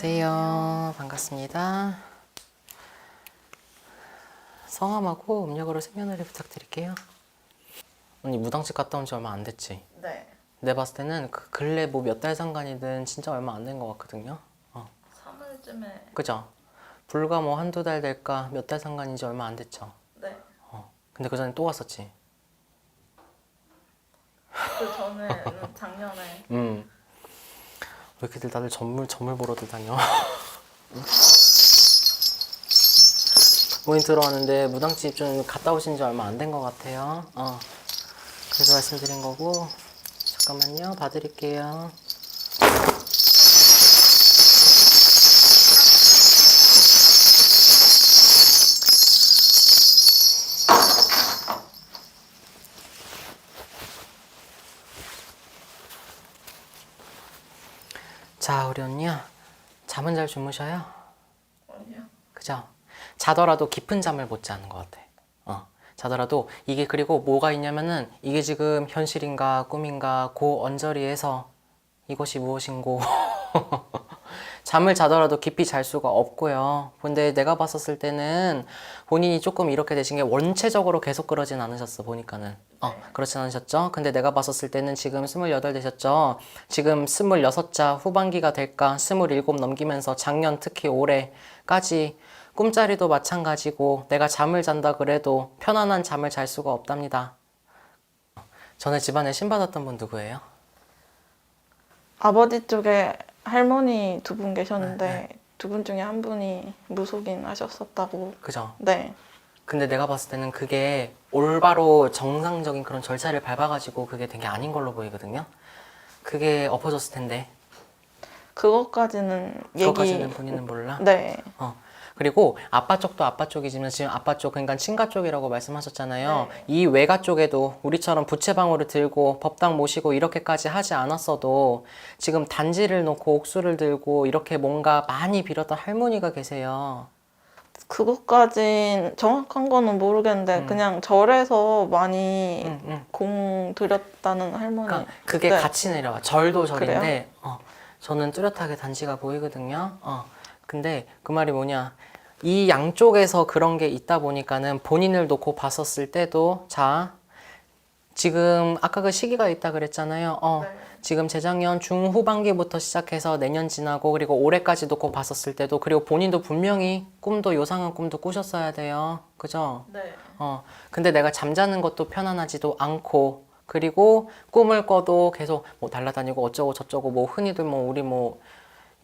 안녕하세요. 반갑습니다. 성함하고 음력으로 생년월일 부탁드릴게요. 언니 무당집 갔다 온 지 얼마 안 됐지? 네. 내 봤을 때는 그 근래 뭐 몇 달 상관이든 진짜 얼마 안 된 것 같거든요. 어, 3월쯤에 그죠? 불과 뭐 한두 달 될까 몇 달 상관인지 얼마 안 됐죠. 네. 어, 근데 그 전에 또 왔었지. 그 전에 음, 작년에 음. 왜 이렇게들 다들 전물 전물 보러들 다녀? 모임 들어왔는데 무당집 좀 갔다 오신 지 얼마 안 된 것 같아요. 어. 그래서 말씀드린 거고 잠깐만요. 봐드릴게요. 자, 우리 언니야. 잠은 잘 주무셔요? 아니요. 그죠? 자더라도 깊은 잠을 못 자는 것 같아. 어. 자더라도 이게 그리고 뭐가 있냐면은 이게 지금 현실인가 꿈인가 고 언저리에서 이것이 무엇인고 잠을 자더라도 깊이 잘 수가 없고요. 근데 내가 봤었을 때는 본인이 조금 이렇게 되신 게 원체적으로 계속 그러진 않으셨어 보니까는 어 그렇진 않으셨죠. 근데 내가 봤었을 때는 지금 28 되셨죠. 지금 26자 후반기가 될까 27 넘기면서 작년 특히 올해까지 꿈자리도 마찬가지고 내가 잠을 잔다 그래도 편안한 잠을 잘 수가 없답니다. 전에 집안에 신 받았던 분 누구예요? 아버지 쪽에 할머니 두 분 계셨는데 네, 두분 중에 한 분이 무속인 하셨었다고. 그죠? 네. 근데 내가 봤을 때는 그게 올바로 정상적인 그런 절차를 밟아가지고 그게 된 게 아닌 걸로 보이거든요. 그게 엎어졌을 텐데 그것까지는 얘기. 그것까지는 본인은 몰라. 네. 어. 그리고 아빠 쪽도 아빠 쪽이지만 지금 아빠 쪽 그러니까 친가 쪽이라고 말씀하셨잖아요. 네. 이 외가 쪽에도 우리처럼 부채방울을 들고 법당 모시고 이렇게까지 하지 않았어도 지금 단지를 놓고 옥수를 들고 이렇게 뭔가 많이 빌었던 할머니가 계세요. 그것까진 정확한 거는 모르겠는데 음. 그냥 절에서 많이 응, 응. 공 들였다는 할머니. 그러니까 그게 네. 같이 내려와. 절도 절인데? 어, 저는 뚜렷하게 단지가 보이거든요. 어, 근데 그 말이 뭐냐. 이 양쪽에서 그런 게 있다 보니까는 본인을 놓고 봤었을 때도, 자, 지금 아까 그 시기가 있다 그랬잖아요. 어, 네. 지금 재작년 중후반기부터 시작해서 내년 지나고 그리고 올해까지 놓고 봤었을 때도 그리고 본인도 분명히 꿈도 요상한 꿈도 꾸셨어야 돼요. 그죠? 네. 어, 근데 내가 잠자는 것도 편안하지도 않고, 그리고 꿈을 꿔도 계속 뭐 날아다니고 어쩌고 저쩌고 뭐 흔히들 뭐 우리 뭐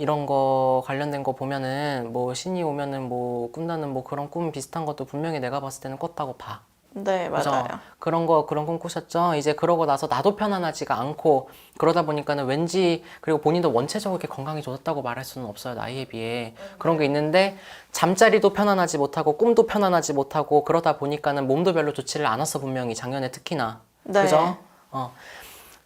이런 거 관련된 거 보면은 뭐 신이 오면은 뭐 꾼다는 뭐 그런 꿈 비슷한 것도 분명히 내가 봤을 때는 꿨다고 봐. 네, 그죠? 맞아요. 그런 거 그런 꿈 꾸셨죠? 이제 그러고 나서 나도 편안하지가 않고 그러다 보니까는 왠지 그리고 본인도 원체적으로 이렇게 건강이 좋았다고 말할 수는 없어요 나이에 비해 그런 게 있는데 잠자리도 편안하지 못하고 꿈도 편안하지 못하고 그러다 보니까는 몸도 별로 좋지를 않았어 분명히 작년에 특히나 네. 그죠? 어.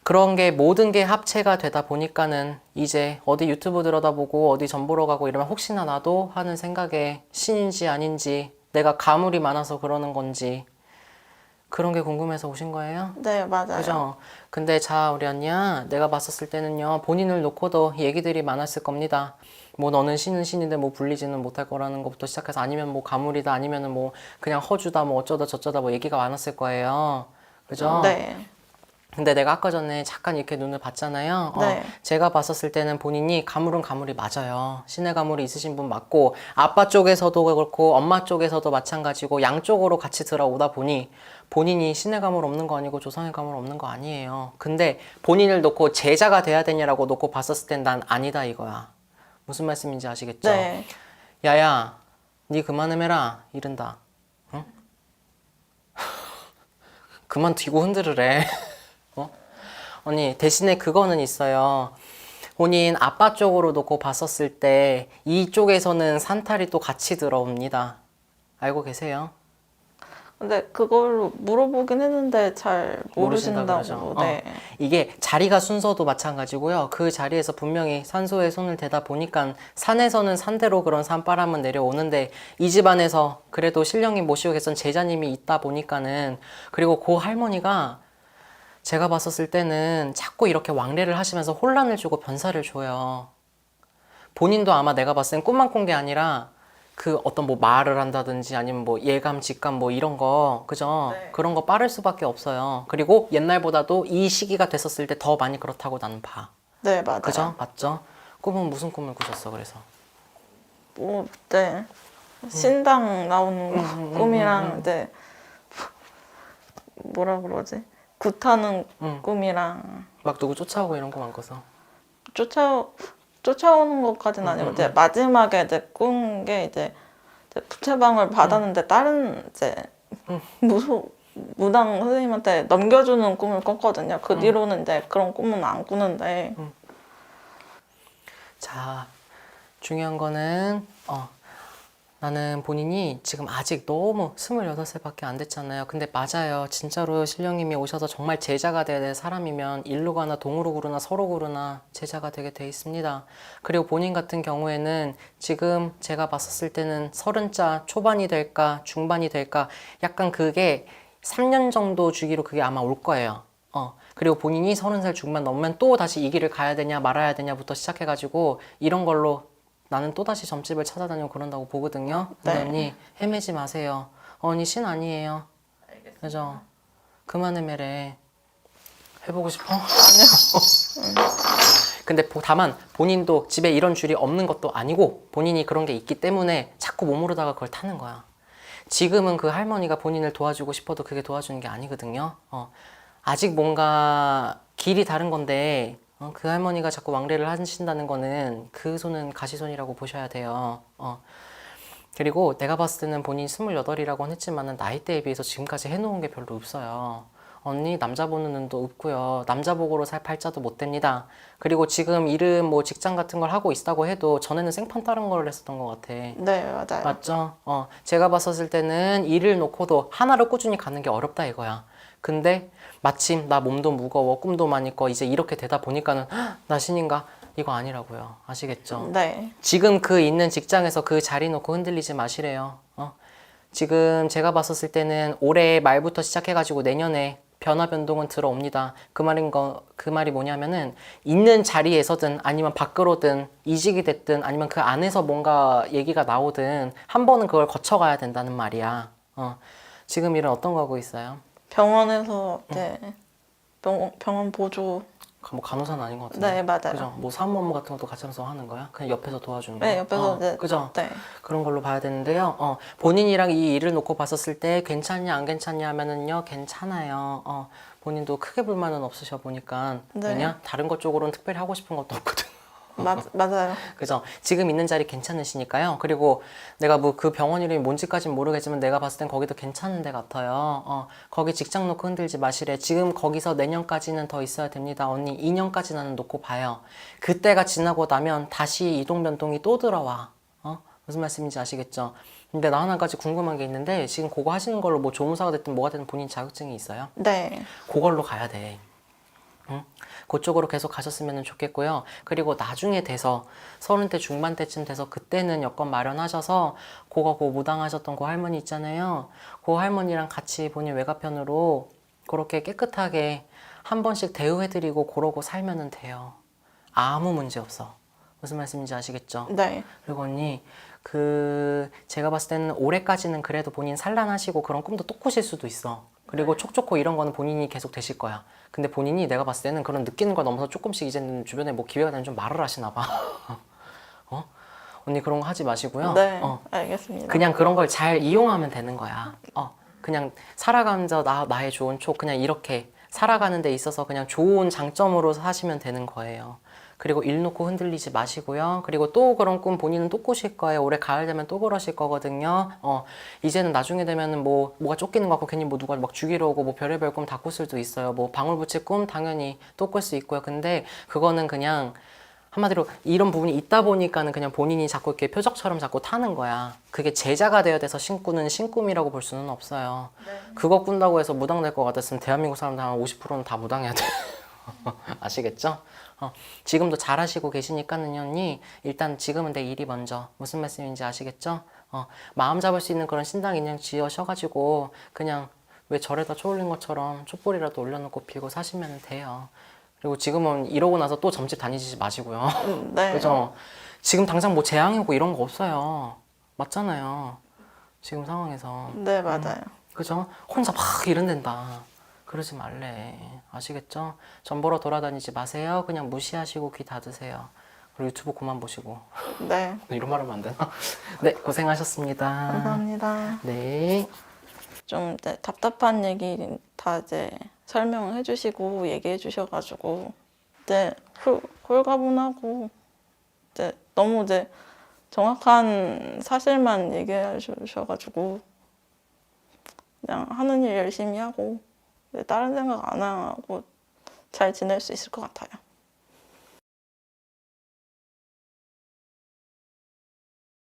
그런 게 모든 게 합체가 되다 보니까는 이제 어디 유튜브 들여다보고 어디 전 보러 가고 이러면 혹시나 나도 하는 생각에 신인지 아닌지 내가 가물이 많아서 그러는 건지 그런 게 궁금해서 오신 거예요? 네, 맞아요. 그죠? 근데 자, 우리 언니야, 내가 봤었을 때는요, 본인을 놓고도 얘기들이 많았을 겁니다. 뭐 너는 신은 신인데 뭐 불리지는 못할 거라는 것부터 시작해서 아니면 뭐 가물이다 아니면은 뭐 그냥 허주다 뭐 어쩌다 저쩌다 뭐 얘기가 많았을 거예요. 그죠? 네. 근데 내가 아까 전에 잠깐 이렇게 눈을 봤잖아요. 어, 네. 제가 봤었을 때는 본인이 가물은 가물이 맞아요. 신의 가물이 있으신 분 맞고 아빠 쪽에서도 그렇고 엄마 쪽에서도 마찬가지고 양쪽으로 같이 들어오다 보니 본인이 신의 가물 없는 거 아니고 조상의 가물 없는 거 아니에요. 근데 본인을 놓고 제자가 돼야 되냐라고 놓고 봤었을 땐 난 아니다 이거야. 무슨 말씀인지 아시겠죠? 네. 야야, 니 그만해라 이른다. 응? 그만 뒤고 흔들으래. 어? 언니 대신에 그거는 있어요. 본인 아빠 쪽으로 놓고 봤었을 때 이쪽에서는 산탈이 또 같이 들어옵니다. 알고 계세요? 근데 그걸로 물어보긴 했는데 잘 모르신다고 모르신다고. 그러죠. 네. 이게 자리가 순서도 마찬가지고요. 그 자리에서 분명히 산소에 손을 대다 보니까 산에서는 산대로 그런 산바람은 내려오는데 이 집안에서 그래도 신령이 모시고 계신 제자님이 있다 보니까는 그리고 그 할머니가 제가 봤었을 때는 자꾸 이렇게 왕래를 하시면서 혼란을 주고 변사를 줘요. 본인도 아마 내가 봤을 땐 꿈만 꾼 게 아니라 그 어떤 뭐 말을 한다든지 아니면 뭐 예감, 직감 뭐 이런 거 그죠? 네. 그런 거 빠를 수밖에 없어요. 그리고 옛날보다도 이 시기가 됐었을 때 더 많이 그렇다고 나는 봐. 네, 맞아요. 그죠? 맞죠? 꿈은 무슨 꿈을 꾸셨어? 그래서 뭐, 네. 신당 나오는 음, 꿈이랑 이제 뭐라 그러지? 굿하는 음. 꿈이랑 막 누구 쫓아오고 이런 거안 꿔서 쫓아 쫓아오는 것까지는 아니고 음, 이제 마지막에 이제 꾼 게 이제, 이제 부채방을 받았는데 다른 이제 음. 무소 무당 선생님한테 넘겨주는 꿈을 꿨거든요. 음. 그 뒤로는 이제 그런 꿈은 안 꾸는데 자, 중요한 거는 어, 나는 본인이 지금 아직 너무 26살밖에 안 됐잖아요. 근데 맞아요. 진짜로 신령님이 오셔서 정말 제자가 돼야 될 사람이면 일로 가나 동으로 구르나 서로 구르나 제자가 되게 돼 있습니다. 그리고 본인 같은 경우에는 지금 제가 봤었을 때는 서른자 초반이 될까 중반이 될까 약간 그게 3년 정도 주기로 그게 아마 올 거예요. 어. 그리고 본인이 서른 살 중반 넘으면 또 다시 이 길을 가야 되냐 말아야 되냐부터 시작해가지고 이런 걸로 나는 또 다시 점집을 찾아다니고 그런다고 보거든요. 근데 네. 언니 헤매지 마세요. 언니 신 아니에요. 그죠? 그만 헤매래. 해보고 싶어? 아니요. 근데 보- 다만 본인도 집에 이런 줄이 없는 것도 아니고 본인이 그런 게 있기 때문에 자꾸 몸으로다가 그걸 타는 거야. 지금은 그 할머니가 본인을 도와주고 싶어도 그게 도와주는 게 아니거든요. 어, 아직 뭔가 길이 다른 건데 어, 그 할머니가 자꾸 왕래를 하신다는 거는 그 손은 가시손이라고 보셔야 돼요. 어. 그리고 내가 봤을 때는 본인 28이라고는 했지만은 나이대에 비해서 지금까지 해놓은 게 별로 없어요. 언니 남자 보는 눈도 없고요. 남자 복으로 살 팔자도 못 됩니다. 그리고 지금 일은 뭐 직장 같은 걸 하고 있다고 해도 전에는 생판 다른 걸 했었던 것 같아. 네, 맞아요. 맞죠? 어, 제가 봤었을 때는 일을 놓고도 하나를 꾸준히 가는 게 어렵다 이거야. 근데 마침 나 몸도 무거워, 꿈도 많이 꿔. 이제 이렇게 되다 보니까는 "헉, 나 신인가? 이거 아니라고요. 아시겠죠? 네. 지금 그 있는 직장에서 그 자리 놓고 흔들리지 마시래요. 어? 지금 제가 봤었을 때는 올해 말부터 시작해가지고 내년에 변화 변동은 들어옵니다. 그 말인 거, 그 말이 뭐냐면은 있는 자리에서든 아니면 밖으로든 이직이 됐든 아니면 그 안에서 뭔가 얘기가 나오든 한 번은 그걸 거쳐가야 된다는 말이야. 어. 지금 일은 어떤 거 하고 있어요? 병원에서 이제 병, 병원 보조 뭐 간호사는 아닌 것 같은데. 네, 맞아요. 그죠? 뭐 사무 업무 같은 것도 같이 하면서 하는 거야? 그냥 옆에서 도와주는 거야? 네, 옆에서 어, 이제 그죠? 네. 그런 걸로 봐야 되는데요. 어, 본인이랑 이 일을 놓고 봤었을 때 괜찮냐 안 괜찮냐 하면은요 괜찮아요. 어, 본인도 크게 불만은 없으셔 보니까 네. 왜냐 다른 것 쪽으로는 특별히 하고 싶은 것도 없거든. 맞, 맞아요. 그죠? 지금 있는 자리 괜찮으시니까요. 그리고 내가 뭐 그 병원 이름이 뭔지까진 모르겠지만 내가 봤을 땐 거기도 괜찮은 데 같아요. 어, 거기 직장 놓고 흔들지 마시래. 지금 거기서 내년까지는 더 있어야 됩니다. 언니 2년까지 나는 놓고 봐요. 그때가 지나고 나면 다시 이동 변동이 또 들어와. 어? 무슨 말씀인지 아시겠죠? 근데 나한 가지 궁금한 게 있는데 지금 그거 하시는 걸로 뭐 조무사가 됐든 뭐가 됐든 본인 자격증이 있어요? 네. 그걸로 가야 돼. 응? 그쪽으로 계속 가셨으면 좋겠고요. 그리고 나중에 돼서 서른 대 중반 때쯤 돼서 그때는 여건 마련하셔서 그거 그 무당하셨던 그 할머니 있잖아요. 그 할머니랑 같이 본인 외가편으로 그렇게 깨끗하게 한 번씩 대우해드리고 그러고 살면은 돼요. 아무 문제 없어. 무슨 말씀인지 아시겠죠? 네. 그리고 언니 그 제가 봤을 때는 올해까지는 그래도 본인 산란하시고 그런 꿈도 또 꾸실 수도 있어. 그리고 촉촉고 이런 거는 본인이 계속 되실 거야. 근데 본인이 내가 봤을 때는 그런 느끼는 걸 넘어서 조금씩 이제는 주변에 뭐 기회가 되면 좀 말을 하시나 봐. 어? 언니 그런 거 하지 마시고요. 네. 어. 알겠습니다. 그냥 그런 걸 잘 이용하면 되는 거야. 어, 그냥 살아가면서 나, 나의 좋은 촉, 그냥 이렇게 살아가는 데 있어서 그냥 좋은 장점으로 사시면 되는 거예요. 그리고 일 놓고 흔들리지 마시고요. 그리고 또 그런 꿈 본인은 또 꾸실 거예요. 올해 가을 되면 또 그러실 거거든요. 어, 이제는 나중에 되면은 뭐, 뭐가 쫓기는 것 같고 괜히 뭐 누가 막 죽이러 오고 뭐 별의별 꿈 다 꿀 수도 있어요. 뭐 방울붙일 꿈 당연히 또 꿀 수 있고요. 근데 그거는 그냥 한마디로 이런 부분이 있다 보니까는 그냥 본인이 자꾸 이렇게 표적처럼 자꾸 타는 거야. 그게 제자가 되어야 돼서 신꾸는 신꿈이라고 볼 수는 없어요. 그거 꾼다고 해서 무당 될 것 같았으면 대한민국 사람들 한 50%는 다 무당해야 돼. 아시겠죠? 어, 지금도 잘하시고 계시니까는 언니 일단 지금은 내 일이 먼저 무슨 말씀인지 아시겠죠? 어, 마음 잡을 수 있는 그런 신당 인형 지어셔가지고 그냥 왜 절에다 초 올린 것처럼 촛불이라도 올려놓고 빌고 사시면 돼요. 그리고 지금은 이러고 나서 또 점집 다니지 마시고요. 음, 네. 그죠? 지금 당장 뭐 재앙이고 이런 거 없어요. 맞잖아요. 지금 상황에서. 네, 맞아요. 그죠? 혼자 막 이런댄다. 그러지 말래. 아시겠죠? 전 보러 돌아다니지 마세요. 그냥 무시하시고 귀 닫으세요. 그리고 유튜브 그만 보시고. 네, 이런 말 하면 안 되나? 네, 고생하셨습니다. 감사합니다. 네. 좀 이제 답답한 얘기 다 이제 설명을 해주시고 얘기해 주셔가지고 이제 홀, 홀가분하고 이제 너무 이제 정확한 사실만 얘기해 주셔가지고 그냥 하는 일 열심히 하고 다른 생각 안 하고 잘 지낼 수 있을 것 같아요.